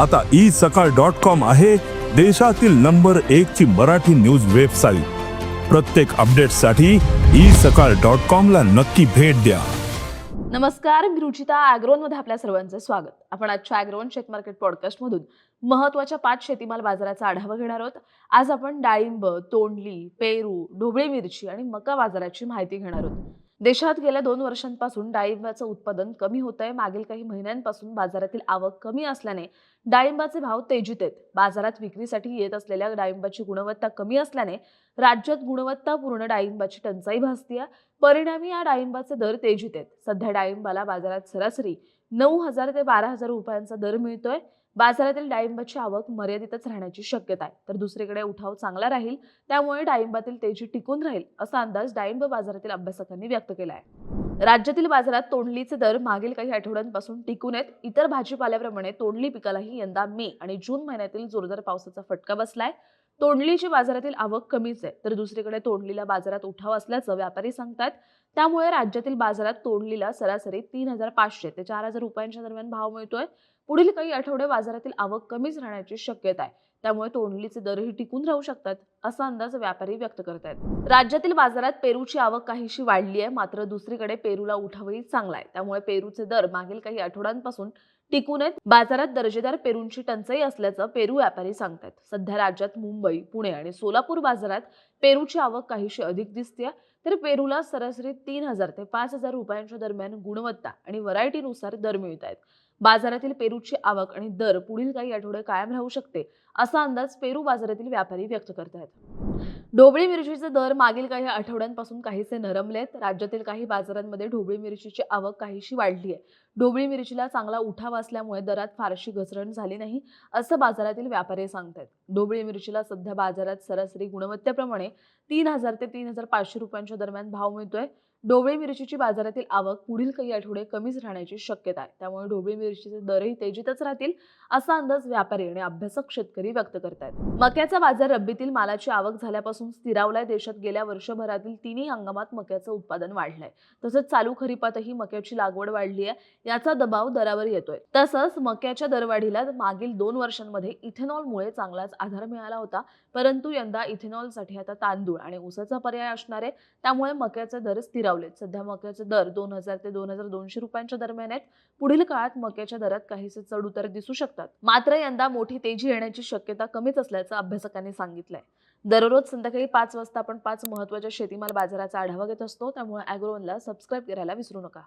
आता ई सकाळ dot com आहे देशातील नंबर एक ची मराठी न्यूज वेबसाईट. प्रत्येक अपडेटसाठी ई सकाळ डॉट कॉम ला नक्की भेट द्या. नमस्कार मी रुचिता अॅग्रोनमध्ये आपल्या सर्वांचं स्वागत. आपण आजच्या ॲग्रोन शेत मार्केट पॉडकास्ट मधून महत्त्वाच्या पाच शेतीमाल बाजाराचा आढावा घेणार आहोत. आज आपण डाळिंब तोंडली पेरू ढोबळी मिरची आणि मका बाजाराची माहिती घेणार आहोत. देशात गेल्या दोन वर्षांपासून डाळिंबाचं उत्पादन कमी होत आहे मागील काही महिन्यांपासून बाजारातील आवक कमी असल्याने डाळिंबाचे भाव तेजीत आहेत. बाजारात विक्रीसाठी येत असलेल्या डाळिंबाची गुणवत्ता कमी असल्याने राज्यात गुणवत्तापूर्ण डाळिंबाची टंचाई भासतीय. परिणामी या डाळिंबाचे दर तेजीत आहेत. सध्या डाळिंबाला बाजारात सरासरी नऊ हजार ते बारा हजार रुपयांचा दर मिळतोय. बाजारातील डाळिंबाची आवक मर्यादितच राहण्याची शक्यता आहे. तर दुसरीकडे उठाव चांगला राहील त्यामुळे डाळिंबातील तेजी टिकून राहील असा अंदाज डाळिंब बाजारातील अभ्यासकांनी व्यक्त केला आहे. राज्यातील बाजारात तोंडलीचे दर मागील काही आठवड्यांपासून टिकून आहेत. इतर भाजीपाल्याप्रमाणे तोंडली पिकालाही यंदा मे आणि जून महिन्यातील जोरदार पावसाचा फटका बसलाय. तोंडलीची बाजारातील आवक कमीच आहे. तर दुसरीकडे तोंडलीला बाजारात उठाव असल्याचं व्यापारी सांगतात. त्यामुळे राज्यातील बाजारात तोंडलीला सरासरी तीन हजार पाचशे ते चार हजार रुपयांच्या दरम्यान भाव मिळतोय. पुढील काही आठवडे बाजारातील आवक कमीच राहण्याची शक्यता आहे. त्यामुळे तोंडलीचे दरही टिकून राहू शकतात असा अंदाज व्यापारी व्यक्त करत आहेत राज्यातील बाजारात पेरूची आवक काहीशी वाढली आहे मात्र दुसरीकडे पेरूला उठावही चांगला आहे. त्यामुळे पेरूचे दर मागील काही आठवड्यांपासून टिकून आहेत. बाजारात दर्जेदार पेरूंची टंचाई असल्याचं पेरू व्यापारी सांगतात सध्या राज्यात मुंबई पुणे आणि सोलापूर बाजारात पेरूची आवक काहीशी अधिक दिसते तर पेरूला सरासरी तीन हजार ते पाच हजार रुपयांच्या दरम्यान गुणवत्ता आणि व्हरायटीनुसार दर मिळत आहेत बाजारातील पेरूची आवक आणि दर पुढील काही आठवडे कायम राहू शकते असा अंदाज पेरू बाजारातील व्यापारी व्यक्त करत आहेत ढोबळी मिरचीचे दर मागील काही आठवड्यांपासून काहीसे नरमलेत. राज्यातील काही बाजारांमध्ये ढोबळी मिरचीची आवक काहीशी वाढली आहे ढोबळी मिरचीला चांगला उठाव असल्यामुळे दरात फारशी घसरण झाली नाही असं बाजारातील व्यापारी सांगतात ढोबळी मिरचीला सध्या बाजारात सरासरी गुणवत्तेप्रमाणे तीन हजार ते तीन हजार पाचशे रुपयांच्या दरम्यान भाव मिळतोय. ढोबळी मिरचीची बाजारातील आवक पुढील काही आठवडे कमीच राहण्याची शक्यता आहे. त्यामुळे ढोबळी मिरचीचे दरही तेजीतच राहतील असा अंदाज व्यापारी आणि अभ्यासक शेतकरी व्यक्त करतायत. मक्याचा बाजार रब्बीतील मालाची आवक झाल्यापासून स्थिरावलाय. देशात गेल्या वर्षभरातील तिन्ही हंगामात मक्याचं उत्पादन वाढलंय. तसंच चालू खरीपातही मक्याची लागवड वाढली आहे याचा दबाव दरावर येतोय. तसंच मक्याच्या दरवाढीला मागील दोन वर्षांमध्ये इथेनॉलमुळे चांगलाच आधार मिळाला होता. परंतु यंदा इथेनॉलसाठी आता तांदूळ आणि ऊसाचा पर्याय असणार आहे. त्यामुळे मक्याचे दर स्थिरावलेत. सध्या मक्याचे दर दोन हजार ते दोन हजार दोनशे रुपयांच्या दरम्यान आहेत. पुढील काळात मक्याच्या दरात काहीसे चढउतार दिसू शकतात. मात्र यंदा मोठी तेजी येण्याची शक्यता कमीच असल्याचं अभ्यासकांनी सांगितलंय. दररोज संध्याकाळी पाच वाजता आपण पाच महत्त्वाच्या शेतीमाल बाजाराचा आढावा घेत असतो. त्यामुळे अॅग्रोवनला सबस्क्राईब करायला विसरू नका.